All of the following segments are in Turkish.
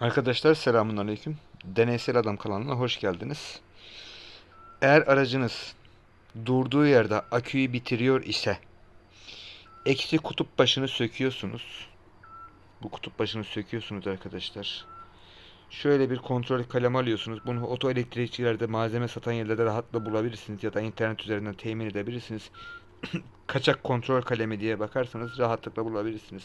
Arkadaşlar selamun aleyküm. Deneysel Adam kanalına hoş geldiniz. Eğer aracınız durduğu yerde aküyü bitiriyor ise eksi kutup başını söküyorsunuz. Bu kutup başını söküyorsunuz arkadaşlar. Şöyle bir kontrol kalemi alıyorsunuz. Bunu oto elektrikçilerde malzeme satan yerlerde rahatla bulabilirsiniz ya da internet üzerinden temin edebilirsiniz. Kaçak kontrol kalemi diye bakarsanız rahatlıkla bulabilirsiniz.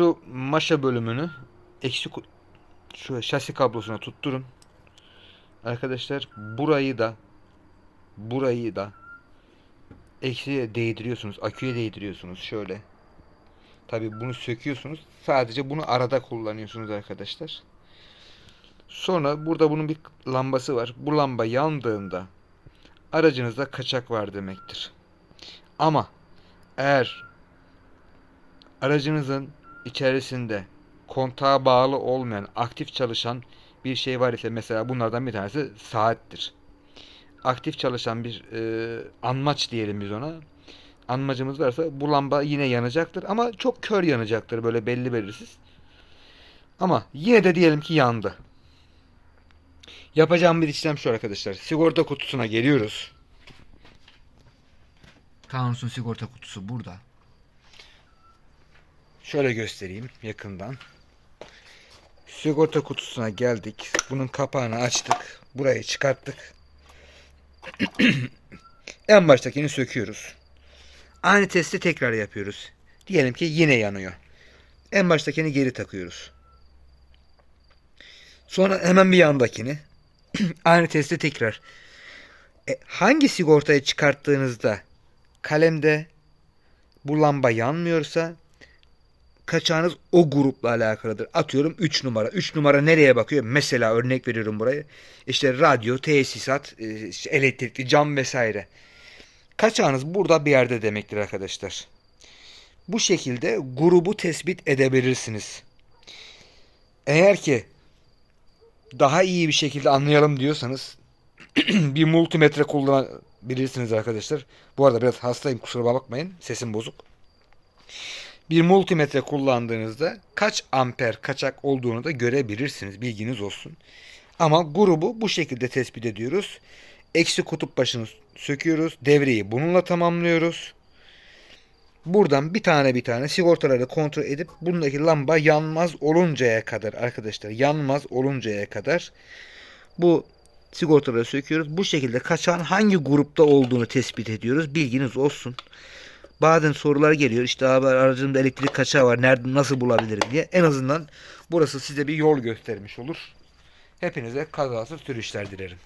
Şu maşa bölümünü eksi ku- şu şasi kablosuna tutturun. Arkadaşlar burayı da burayı da eksiye değdiriyorsunuz. Aküye değdiriyorsunuz şöyle. Tabi bunu söküyorsunuz. Sadece bunu arada kullanıyorsunuz arkadaşlar. Sonra burada bunun bir lambası var. Bu lamba yandığında aracınızda kaçak var demektir. Ama eğer aracınızın içerisinde kontağa bağlı olmayan aktif çalışan bir şey var ise mesela bunlardan bir tanesi saattir. Aktif çalışan bir e, anmaç diyelim biz ona. Anmacımız varsa bu lamba yine yanacaktır ama çok kör yanacaktır böyle belli belirsiz. Ama yine de diyelim ki yandı. Yapacağım bir işlem şu arkadaşlar. Sigorta kutusuna geliyoruz. Kanunsun sigorta kutusu burada. Şöyle göstereyim yakından. Sigorta kutusuna geldik. Bunun kapağını açtık. Burayı çıkarttık. en baştakini söküyoruz. Aynı testi tekrar yapıyoruz. Diyelim ki yine yanıyor. En baştakini geri takıyoruz. Sonra hemen bir yandakini. Aynı testi tekrar. E, hangi sigortayı çıkarttığınızda kalemde bu lamba yanmıyorsa kaçağınız o grupla alakalıdır. Atıyorum 3 numara. 3 numara nereye bakıyor? Mesela örnek veriyorum burayı. İşte radyo, tesisat, e, işte elektrikli cam vesaire. Kaçağınız burada bir yerde demektir arkadaşlar. Bu şekilde grubu tespit edebilirsiniz. Eğer ki daha iyi bir şekilde anlayalım diyorsanız bir multimetre kullanabilirsiniz arkadaşlar. Bu arada biraz hastayım kusura bakmayın. Sesim bozuk bir multimetre kullandığınızda kaç amper kaçak olduğunu da görebilirsiniz. Bilginiz olsun. Ama grubu bu şekilde tespit ediyoruz. Eksi kutup başını söküyoruz. Devreyi bununla tamamlıyoruz. Buradan bir tane bir tane sigortaları kontrol edip bundaki lamba yanmaz oluncaya kadar arkadaşlar yanmaz oluncaya kadar bu sigortaları söküyoruz. Bu şekilde kaçağın hangi grupta olduğunu tespit ediyoruz. Bilginiz olsun. Bazen sorular geliyor. İşte abi aracımda elektrik kaçağı var. Nerede nasıl bulabilirim diye. En azından burası size bir yol göstermiş olur. Hepinize kazasız sürüşler dilerim.